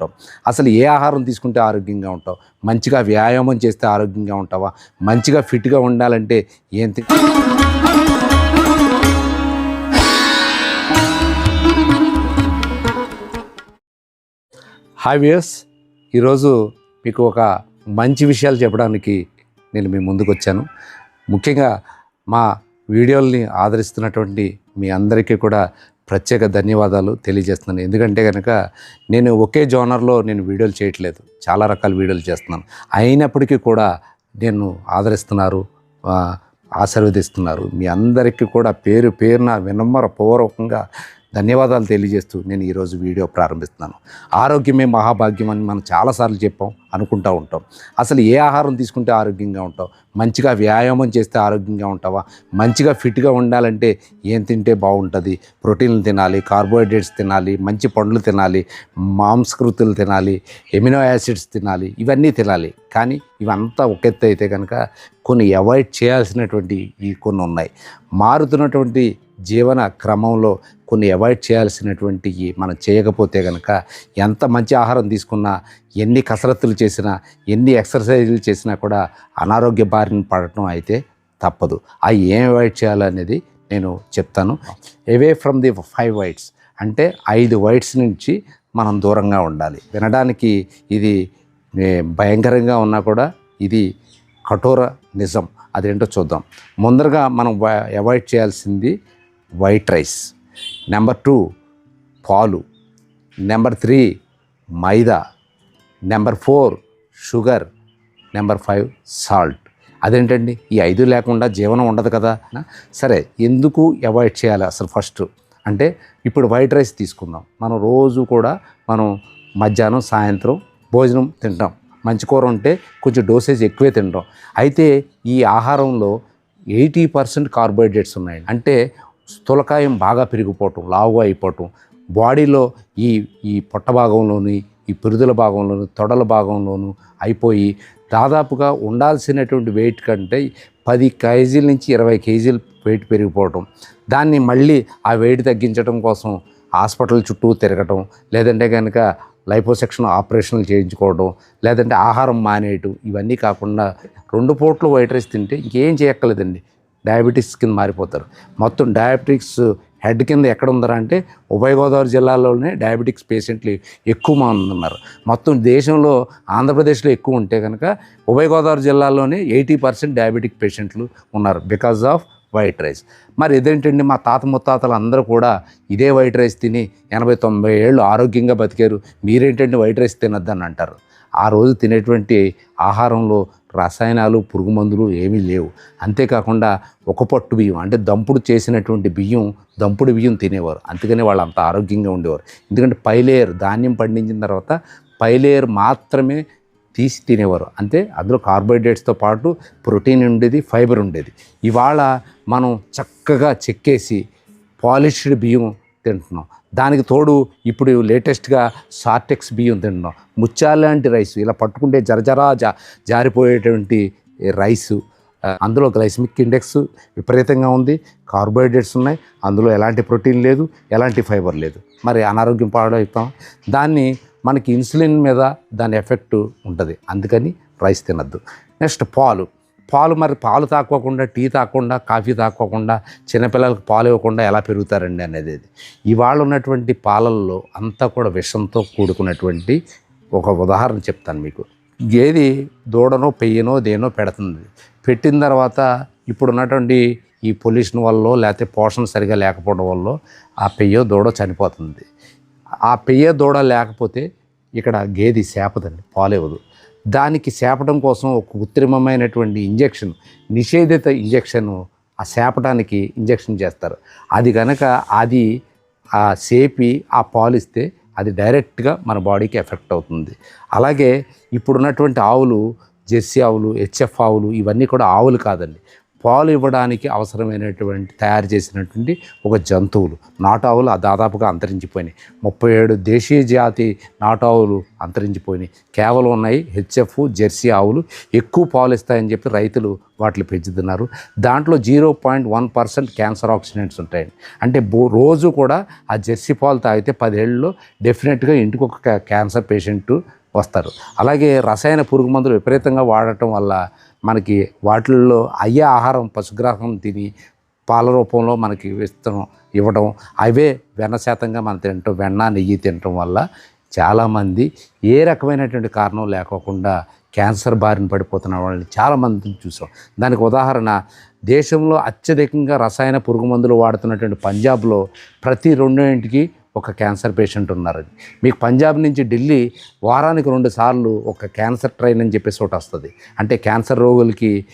ఉంటావు. అసలు ఏ ఆహారం తీసుకుంటే ఆరోగ్యంగా ఉంటావు? మంచిగా వ్యాయామం చేస్తే ఆరోగ్యంగా ఉంటావా? మంచిగా ఫిట్గా ఉండాలంటే ఏం హాయ్ వ్యూస్ ఈరోజు మీకు ఒక మంచి విషయాలు చెప్పడానికి నేను మీ ముందుకు వచ్చాను ముఖ్యంగా మా వీడియోల్ని ఆదరిస్తున్నటువంటి మీ అందరికీ కూడా ప్రత్యేక ధన్యవాదాలు తెలియజేస్తున్నాను. ఎందుకంటే కనుక నేను ఒకే జోనర్లో నేను వీడియోలు చేయట్లేదు. చాలా రకాల వీడియోలు చేస్తున్నాను. అయినప్పటికీ కూడా నేను ఆదరిస్తున్నారు ఆశీర్వదిస్తున్నారు. మీ అందరికీ కూడా పేరు పేరున వినమ్ర పూర్వకంగా ధన్యవాదాలు తెలియజేస్తూ నేను ఈరోజు వీడియో ప్రారంభిస్తున్నాను. ఆరోగ్యమే మహాభాగ్యం అని మనం చాలాసార్లు చెప్పాం అనుకుంటూ ఉంటాం. అసలు ఏ ఆహారం తీసుకుంటే ఆరోగ్యంగా ఉంటావు? మంచిగా వ్యాయామం చేస్తే ఆరోగ్యంగా ఉంటావా? మంచిగా ఫిట్గా ఉండాలంటే ఏం తింటే బాగుంటుంది? ప్రోటీన్లు తినాలి కార్బోహైడ్రేట్స్ తినాలి మంచి పండ్లు తినాలి మాంసకృతులు తినాలి ఎమినో యాసిడ్స్ తినాలి ఇవన్నీ తినాలి. కానీ ఇవంతా ఒక ఎత్తు అయితే కనుక కొన్ని అవాయిడ్ చేయాల్సినటువంటి ఈ కొన్ని ఉన్నాయి. మారుతున్నటువంటి జీవన క్రమంలో కొన్ని అవాయిడ్ చేయాల్సినటువంటివి మనం చేయకపోతే కనుక ఎంత మంచి ఆహారం తీసుకున్నా ఎన్ని కసరత్తులు చేసినా ఎన్ని ఎక్సర్సైజులు చేసినా కూడా అనారోగ్య బారిన పడటం అయితే తప్పదు. అవి ఏం అవాయిడ్ చేయాలనేది నేను చెప్తాను. Away from the five whites అంటే ఐదు వైట్స్ నుంచి మనం దూరంగా ఉండాలి. వినడానికి ఇది భయంకరంగా ఉన్నా కూడా ఇది కఠోర నిజం. అదేంటో చూద్దాం. ముందరగా మనం అవాయిడ్ చేయాల్సింది వైట్ రైస్. నెంబర్ టూ పాలు. నెంబర్ త్రీ మైదా. Number four sugar number five salt అదేంటండి? ఈ ఐదు లేకుండా జీవనం ఉండదు కదా? సరే ఎందుకు అవాయిడ్ చేయాలి అసలు ఫస్ట్ అంటే ఇప్పుడు వైట్ రైస్ తీసుకుందాం. మనం రోజు కూడా మనం మధ్యాహ్నం సాయంత్రం భోజనం తింటాం. మంచి కూర ఉంటే కొంచెం డోసేజ్ ఎక్కువే తింటాం. అయితే ఈ ఆహారంలో ఎయిటీ పర్సెంట్ కార్బోహైడ్రేట్స్ ఉన్నాయి అంటే స్థూలకాయం బాగా పెరిగిపోవటం లావుగా అయిపోవటం బాడీలో ఈ ఈ పొట్ట భాగంలోని ఈ పిరుదుల భాగంలోను తొడల భాగంలోను అయిపోయి దాదాపుగా ఉండాల్సినటువంటి వెయిట్ కంటే పది కేజీల నుంచి ఇరవై కేజీలు వెయిట్ పెరిగిపోవటం. దాన్ని మళ్ళీ ఆ వెయిట్ తగ్గించడం కోసం హాస్పిటల్ చుట్టూ తిరగటం లేదంటే కనుక లైపోసెక్షన్ ఆపరేషన్లు చేయించుకోవడం లేదంటే ఆహారం మానేయటం ఇవన్నీ కాకుండా రెండు పూట్లు వైట్ రైస్ తింటే ఇంకేం చేయక్కర్లేదండి. డయాబెటీస్ కింద మారిపోతారు. మొత్తం డయాబెటిక్స్ హెడ్ కింద ఎక్కడ ఉందరా అంటే ఉభయ గోదావరి జిల్లాలోనే డయాబెటిక్స్ పేషెంట్లు ఎక్కువ మంది ఉన్నారు. మొత్తం దేశంలో ఆంధ్రప్రదేశ్లో ఎక్కువ ఉంటే కనుక ఉభయ గోదావరి జిల్లాలోనే ఎయిటీ పర్సెంట్ డయాబెటిక్ పేషెంట్లు ఉన్నారు బికాజ్ ఆఫ్ వైట్ రైస్. మరి ఇదేంటండి మా తాత ముత్తాతలు అందరూ కూడా ఇదే వైట్ రైస్ తిని ఎనభై తొంభై ఏళ్ళు ఆరోగ్యంగా బతికారు. మీరేంటండి వైట్ రైస్ తినొద్దని అంటారు? ఆ రోజు తినేటువంటి ఆహారంలో రసాయనాలు పురుగు మందులు ఏమీ లేవు. అంతేకాకుండా ఒక పట్టు బియ్యం అంటే దంపుడు చేసినటువంటి బియ్యం దంపుడు బియ్యం తినేవారు. అందుకనే వాళ్ళు అంత ఆరోగ్యంగా ఉండేవారు. ఎందుకంటే పైలేయర్ ధాన్యం పండించిన తర్వాత పైలేయర్ మాత్రమే తీసి తినేవారు. అంతే అందులో కార్బోహైడ్రేట్స్తో పాటు ప్రోటీన్ ఉండేది ఫైబర్ ఉండేది. ఇవాళ మనం చక్కగా చెక్కేసి పాలిష్డ్ బియ్యం తింటున్నాం. దానికి తోడు ఇప్పుడు లేటెస్ట్గా సార్టెక్స్ బియ్యం తింటున్నాం. ముత్యాలు లాంటి రైస్ ఇలా పట్టుకుంటే జరజరా జా జారిపోయేటువంటి రైసు. అందులో గ్లైసమిక్ ఇండెక్స్ విపరీతంగా ఉంది కార్బోహైడ్రేట్స్ ఉన్నాయి అందులో ఎలాంటి ప్రోటీన్ లేదు ఎలాంటి ఫైబర్ లేదు. మరి అనారోగ్యం పాడవుతాం. దాన్ని మనకి ఇన్సులిన్ మీద దాని ఎఫెక్ట్ ఉంటుంది అందుకని రైస్ తినద్దు. నెక్స్ట్ పాలు. పాలు మరి పాలు తాక్కోకుండా టీ తాక్కుండా కాఫీ తాక్కోకుండా చిన్నపిల్లలకు పాలు ఇవ్వకుండా ఎలా పెరుగుతారండి అనేది. ఇవాళ ఉన్నటువంటి పాలల్లో అంతా కూడా విషంతో కూడుకున్నటువంటి ఒక ఉదాహరణ చెప్తాను మీకు. గేది దూడనో పెయ్యనో దేనో పెడుతుంది. పెట్టిన తర్వాత ఇప్పుడు ఉన్నటువంటి ఈ పొల్యూషన్ వల్ల లేకపోతే పోషణ సరిగా లేకపోవడం వల్ల ఆ పెయ్యో దూడ చనిపోతుంది. ఆ పెయ్య దూడ లేకపోతే ఇక్కడ గేది సేపదండి పాలేవదు దానికి చేపటం కోసం ఒక కృత్రిమమైనటువంటి ఇంజెక్షన్ నిషేధిత ఇంజెక్షన్ ఆ సేపటానికి ఇంజెక్షన్ చేస్తారు. అది కనుక అది ఆ సేపి ఆ పాలిస్తే అది డైరెక్ట్గా మన బాడీకి ఎఫెక్ట్ అవుతుంది. అలాగే ఇప్పుడున్నటువంటి ఆవులు జెర్సీ ఆవులు హెచ్ఎఫ్ ఆవులు ఇవన్నీ కూడా ఆవులు కాదండి. పాలు ఇవ్వడానికి అవసరమైనటువంటి తయారు చేసినటువంటి ఒక జంతువులు. నాటావులు దాదాపుగా అంతరించిపోయినాయి. ముప్పై ఏడు దేశీయ జాతి నాటావులు అంతరించిపోయినాయి. కేవలం ఉన్నాయి హెచ్ఎఫ్ జెర్సీ ఆవులు. ఎక్కువ పాలు ఇస్తాయని చెప్పి రైతులు వాటిని పెంచుతున్నారు. దాంట్లో zero point one percent cancer oxidants ఉంటాయండి. అంటే బో రోజు కూడా ఆ జెర్సీ పాలు తాగితే పదేళ్ళలో డెఫినెట్గా ఇంటికి ఒక క్యాన్సర్ పేషెంట్ వస్తారు. అలాగే రసాయన పురుగు మందులు విపరీతంగా వాడటం వల్ల మనకి వాటిల్లో అయ్యే ఆహారం పశుగ్రాహం తిని పాల రూపంలో మనకి విస్తరం ఇవ్వడం అవే వెన్న శాతంగా మనం తినటం వెన్న నెయ్యి తినటం వల్ల చాలామంది ఏ రకమైనటువంటి కారణం లేకోకుండా క్యాన్సర్ బారిన పడిపోతున్న వాళ్ళని చాలామందిని చూసాం. దానికి ఉదాహరణ దేశంలో అత్యధికంగా రసాయన పురుగు మందులు వాడుతున్నటువంటి పంజాబ్లో ప్రతి రెండింటికి ఒక క్యాన్సర్ పేషెంట్ ఉన్నారండి మీకు పంజాబ్ నుంచి ఢిల్లీ వారానికి రెండు సార్లు ఒక క్యాన్సర్ ట్రైన్ అని చెప్పేసి ఒకటి వస్తుంది. అంటే క్యాన్సర్ రోగులకి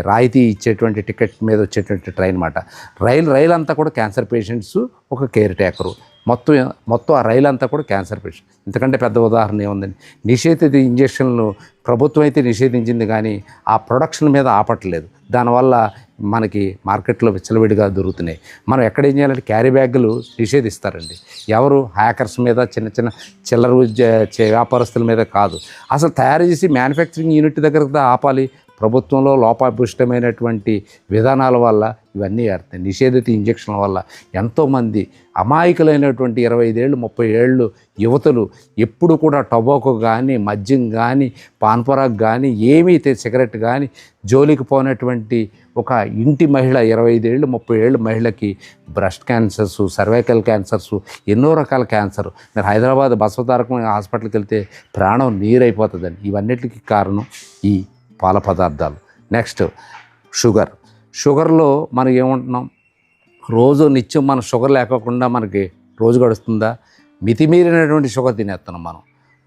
రాయితీ ఇచ్చేటువంటి టికెట్ మీద వచ్చేటువంటి ట్రైన్ మాట. రైలు రైలు అంతా కూడా క్యాన్సర్ పేషెంట్స్ ఒక కేర్ టేకరు మొత్తం మొత్తం ఆ రైలు అంతా కూడా క్యాన్సర్ పేషెంట్. ఎందుకంటే పెద్ద ఉదాహరణ ఏముందండి? నిషేధిత ఇంజక్షన్లు ప్రభుత్వం అయితే నిషేధించింది కానీ ఆ ప్రొడక్షన్ మీద ఆపట్లేదు. దానివల్ల మనకి మార్కెట్లో విచ్చలవిడిగా దొరుకుతున్నాయి. మనం ఎక్కడ ఏం చేయాలంటే క్యారీ బ్యాగులు నిషేధిస్తారండి. ఎవరు హ్యాకర్స్ మీద చిన్న చిన్న చిల్లర ఉద్య- చే- వ్యాపారస్తుల మీద కాదు. అసలు తయారు చేసి మ్యానుఫ్యాక్చరింగ్ యూనిట్ దగ్గర ఆపాలి. ప్రభుత్వంలో లోపాభిష్టమైనటువంటి విధానాల వల్ల ఇవన్నీ ఏర్తాయి నిషేధిత ఇంజక్షన్ల వల్ల ఎంతోమంది అమాయకులైనటువంటి ఇరవై ఐదేళ్ళు ముప్పై ఏళ్ళు యువతలు ఎప్పుడు కూడా టొబాకో కానీ మద్యం కానీ పాన్పరాగ్ కానీ ఏమీ సిగరెట్ కానీ జోలికి పోనటువంటి ఒక ఇంటి మహిళ ఇరవై ఐదేళ్ళు ముప్పై ఏళ్ళు మహిళకి బ్రెస్ట్ క్యాన్సర్స్ సర్వైకల్ క్యాన్సర్స్ ఎన్నో రకాల క్యాన్సర్. మీరు హైదరాబాద్ బసవతారకం హాస్పిటల్కి వెళ్తే ప్రాణం నీరైపోతుందండి ఇవన్నిటికి కారణం ఈ పాల పదార్థాలు. నెక్స్ట్ షుగర్ షుగర్లో మనం ఏమంటున్నాం? రోజు నిత్యం మన షుగర్ లేకోకుండా మనకి రోజు గడుస్తుందా? మితిమీరినటువంటి షుగర్ తినేస్తున్నాం మనం.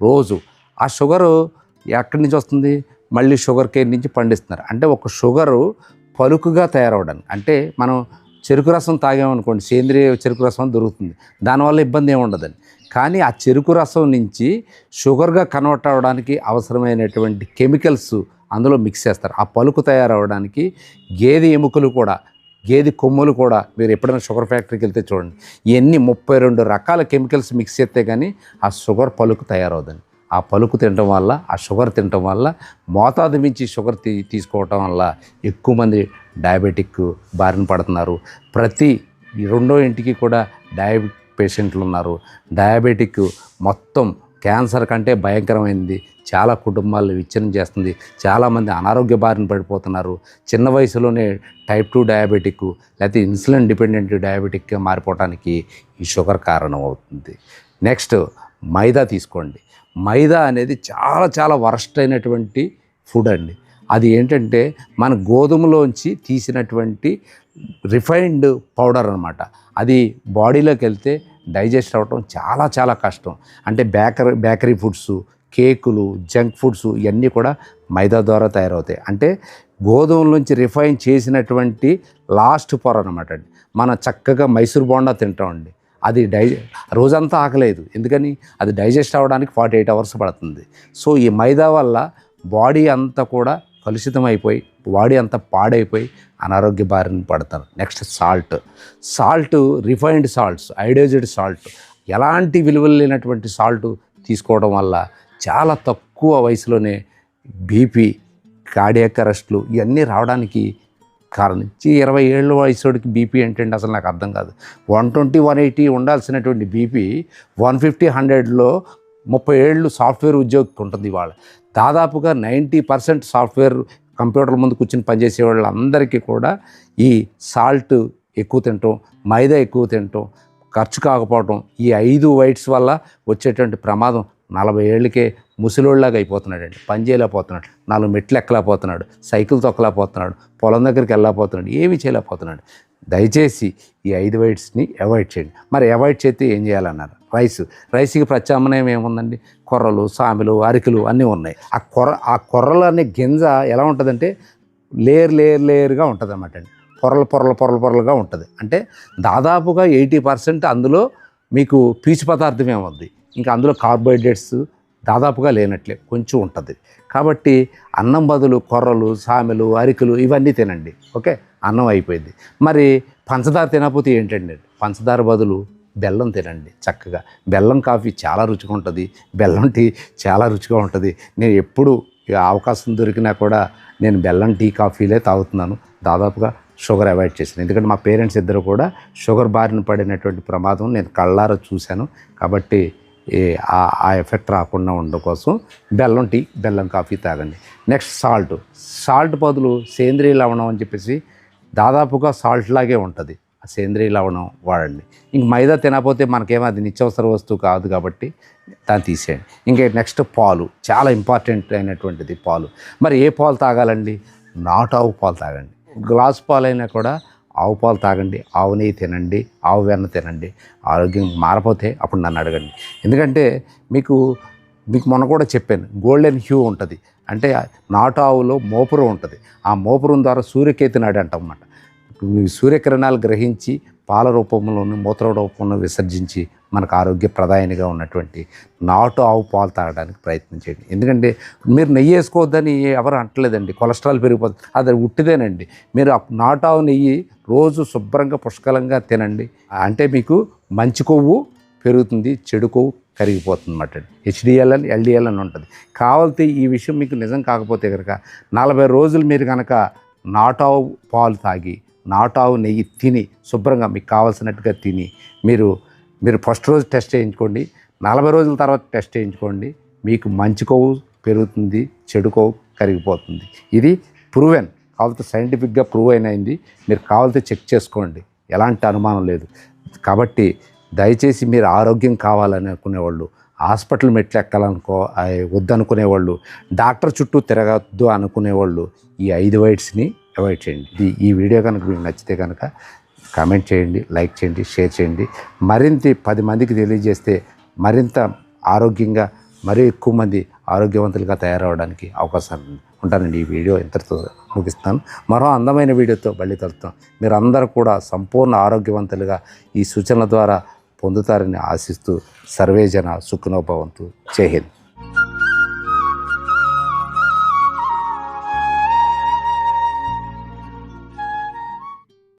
రోజు. ఆ షుగరు ఎక్కడి నుంచి వస్తుంది? మళ్ళీ షుగర్ కేర్ నుంచి పండిస్తున్నారు. అంటే ఒక షుగరు పలుకుగా తయారవడానికి. అంటే మనం చెరుకు రసం తాగామనుకోండి సేంద్రియ చెరుకు రసం దొరుకుతుంది. దానివల్ల ఇబ్బంది ఏముండదని కానీ ఆ చెరుకు రసం నుంచి షుగర్గా కన్వర్ట్ అవ్వడానికి అవసరమైనటువంటి కెమికల్స్ అందులో మిక్స్ చేస్తారు. ఆ పలుకు తయారవడానికి గేదె ఎముకలు కూడా గేదె కొమ్ములు కూడా మీరు ఎప్పుడైనా షుగర్ ఫ్యాక్టరీకి వెళ్తే చూడండి. ఇవన్నీ ముప్పై రెండు రకాల కెమికల్స్ మిక్స్ చేస్తే కానీ ఆ షుగర్ పలుకు తయారవుదండి. ఆ పలుకు తినడం వల్ల ఆ షుగర్ తినడం వల్ల మోతాదు మించి షుగర్ తీ తీసుకోవటం వల్ల ఎక్కువ మంది డయాబెటిక్ బారిన పడుతున్నారు. ప్రతి రెండో ఇంటికి కూడా డయాబెటిక్ పేషెంట్లు ఉన్నారు. డయాబెటిక్ మొత్తం క్యాన్సర్ కంటే భయంకరమైనది చాలా కుటుంబాలు విచ్ఛిన్నం చేస్తుంది. చాలామంది అనారోగ్య బారిన పడిపోతున్నారు. చిన్న వయసులోనే టైప్ టూ డయాబెటిక్ లేకపోతే ఇన్సులిన్ డిపెండెంట్ డయాబెటిక్గా మారిపోవడానికి ఈ షుగర్ కారణం అవుతుంది. నెక్స్ట్ మైదా తీసుకోండి. మైదా అనేది చాలా చాలా వరస్ట్ అయినటువంటి ఫుడ్ అండి. అది ఏంటంటే మన గోధుమలోంచి తీసినటువంటి రిఫైన్డ్ పౌడర్ అనమాట అది బాడీలోకి వెళ్తే డైజెస్ట్ అవ్వటం చాలా చాలా కష్టం. అంటే బేకరీ బేకరీ ఫుడ్స్ కేకులు జంక్ ఫుడ్స్ ఇవన్నీ కూడా మైదా ద్వారా తయారవుతాయి. అంటే గోధుమల నుంచి రిఫైన్ చేసినటువంటి లాస్ట్ పొర అనమాట అండి మనం చక్కగా మైసూర్ బోండా తింటామండి. అది డై రోజంతా ఆకలేదు. ఎందుకని? అది డైజెస్ట్ అవ్వడానికి ఫార్టీ ఎయిట్ అవర్స్ పడుతుంది. సో ఈ మైదా వల్ల బాడీ అంతా కూడా కలుషితం అయిపోయి బాడీ అంతా పాడైపోయి అనారోగ్య బారిన పడతారు. Next salt. Salt refined salts iodized salt. ఎలాంటి విలువలు లేనటువంటి సాల్ట్ తీసుకోవడం వల్ల చాలా తక్కువ వయసులోనే బీపీ కార్డియాక్ అరెస్ట్లు ఇవన్నీ రావడానికి కారణం. ఇచ్చి ఇరవై ఏళ్ళ వయసుడికి బీపీ ఏంటంటే అసలు నాకు అర్థం కాదు. వన్ ట్వంటీ వన్ ఎయిటీ ఉండాల్సినటువంటి బీపీ వన్ ఫిఫ్టీ హండ్రెడ్లో ముప్పై ఏళ్ళు సాఫ్ట్వేర్ ఉద్యోగికి ఉంటుంది ఇవాళ. దాదాపుగా నైంటీ పర్సెంట్ సాఫ్ట్వేర్ కంప్యూటర్ ముందు కూర్చొని పనిచేసే వాళ్ళందరికీ కూడా ఈ సాల్ట్ ఎక్కువ తినటం మైదా ఎక్కువ తినటం ఖర్చు కాకపోవటం ఈ ఐదు వైట్స్ వల్ల వచ్చేటువంటి ప్రమాదం నలభై ఏళ్ళకే ముసలోళ్ళలాగా అయిపోతున్నాడండి. పని చేయలేకపోతున్నాడు. నాలుగు మెట్లు ఎక్కలేకపోతున్నాడు. సైకిల్ తొక్కలేకపోతున్నాడు. పొలం దగ్గరికి వెళ్ళలేకపోతున్నాడు. ఏమీ చేయలేకపోతున్నాడు. దయచేసి ఈ ఐదు వైట్స్ని అవాయిడ్ చేయండి. మరి అవాయిడ్ చేస్తే ఏం చేయాలన్నారు? రైస్. రైస్కి ప్రత్యామ్నాయం ఏముందండి? కొర్రలు సామెలు అరికలు అన్నీ ఉన్నాయి. ఆ కొర్ర ఆ కొర్రలు అనే గింజ ఎలా ఉంటుందంటే లేయర్ లేయర్ లేయర్గా ఉంటుంది అన్నమాట అండి. పొరలు పొరలు పొరలు పొరలుగా ఉంటుంది. అంటే దాదాపుగా ఎయిటీ పర్సెంట్ అందులో మీకు పీచు పదార్థమే ఉంది ఇంకా అందులో కార్బోహైడ్రేట్స్ దాదాపుగా లేనట్లే కొంచెం ఉంటుంది. కాబట్టి అన్నం బదులు కొర్రలు సామెలు అరికలు ఇవన్నీ తినండి. ఓకే? అన్నం అయిపోయింది. మరి పంచదార తినకపోతే ఏంటండి? పంచదార బదులు బెల్లం తినండి చక్కగా. బెల్లం కాఫీ చాలా రుచిగా ఉంటుంది. బెల్లం టీ చాలా రుచిగా ఉంటుంది. నేను ఎప్పుడు ఇక అవకాశం దొరికినా కూడా నేను బెల్లం టీ కాఫీలే తాగుతున్నాను. దాదాపుగా షుగర్ అవాయిడ్ చేశాను. ఎందుకంటే మా పేరెంట్స్ ఇద్దరు కూడా షుగర్ బారిన పడినటువంటి ప్రమాదం నేను కళ్ళారా చూశాను. కాబట్టి ఆ- ఆ ఎఫెక్ట్ రాకుండా ఉండడం కోసం బెల్లం టీ బెల్లం కాఫీ తాగండి. Next salt. సాల్ట్ బదులు సేంద్రియ లవణం అని చెప్పేసి దాదాపుగా సాల్ట్ లాగే ఉంటుంది. ఆ సేంద్రియ లవణం వాడండి. ఇంక మైదా తినకపోతే మనకేమో అది నిత్యవసర వస్తువు కాదు కాబట్టి దాన్ని తీసేయండి. ఇంకా నెక్స్ట్ పాలు. చాలా ఇంపార్టెంట్ అయినటువంటిది పాలు. మరి ఏ పాలు తాగాలండి? నాటు ఆవు పాలు తాగండి. గ్లాస్ పాలైనా కూడా ఆవు పాలు తాగండి ఆవు నెయ్యి తినండి ఆవు వెన్న తినండి ఆరోగ్యం మారపోతే అప్పుడు నన్ను అడగండి. ఎందుకంటే మీకు మీకు మొన్న కూడా చెప్పాను గోల్డెన్ హ్యూ ఉంటుంది. అంటే నాటు ఆవులో మోపురం ఉంటుంది. ఆ మోపురం ద్వారా సూర్యకేతు నాడి అంటమాట ఈ సూర్యకిరణాలు గ్రహించి పాల రూపంలోను మూత్ర రూపంలో విసర్జించి మనకు ఆరోగ్యప్రదాయనిగా ఉన్నటువంటి నాటు ఆవు పాలు తాగడానికి ప్రయత్నం చేయండి. ఎందుకంటే మీరు నెయ్యి వేసుకోవద్దని ఎవరు అంటలేదండి. కొలెస్ట్రాల్ పెరిగిపోతుంది. అది ఉట్టిదేనండి. మీరు నాటు ఆవు నెయ్యి రోజు శుభ్రంగా పుష్కలంగా తినండి. అంటే మీకు మంచి కొవ్వు పెరుగుతుంది చెడు కొవ్వు కరిగిపోతుంది అన్నమాట హెచ్డిఎల్ అని ఎల్డిఎల్ అని ఉంటుంది. కావాలితే ఈ విషయం మీకు నిజం కాకపోతే కనుక నలభై రోజులు మీరు కనుక నాటావు పాలు తాగి నాటావు నెయ్యి తిని శుభ్రంగా మీకు కావాల్సినట్టుగా తిని మీరు మీరు ఫస్ట్ రోజు టెస్ట్ చేయించుకోండి. నలభై రోజుల తర్వాత టెస్ట్ చేయించుకోండి. మీకు మంచి కొవ్వు పెరుగుతుంది చెడు కొవ్వు కరిగిపోతుంది. ఇది ప్రూవెన్. కావాల్సి సైంటిఫిక్గా ప్రూవ్ అయినది మీరు కావాల్సి చెక్ చేసుకోండి. ఎలాంటి అనుమానం లేదు. కాబట్టి దయచేసి మీరు ఆరోగ్యం కావాలని అనుకునేవాళ్ళు హాస్పిటల్ మెట్లు ఎక్కాలనుకో వద్దనుకునేవాళ్ళు డాక్టర్ చుట్టూ తిరగద్దు అనుకునేవాళ్ళు ఈ ఐదు వైట్స్ని అవాయిడ్ చేయండి. ఇది ఈ వీడియో కనుక మీకు నచ్చితే కనుక కామెంట్ చేయండి లైక్ చేయండి షేర్ చేయండి. మరింత పది మందికి తెలియజేస్తే మరింత ఆరోగ్యంగా మరీ ఎక్కువ మంది ఆరోగ్యవంతులుగా తయారవడానికి అవకాశం ఉంటానండి ఈ వీడియో. ఇంతటితో ముగిస్తాను. మరో అందమైన వీడియోతో మళ్ళీ కలుస్తాం మీరు అందరూ కూడా సంపూర్ణ ఆరోగ్యవంతులుగా ఈ సూచనల ద్వారా పొందుతారని ఆశిస్తూ సర్వేజన సుఖనోభవంతు జై హింద్.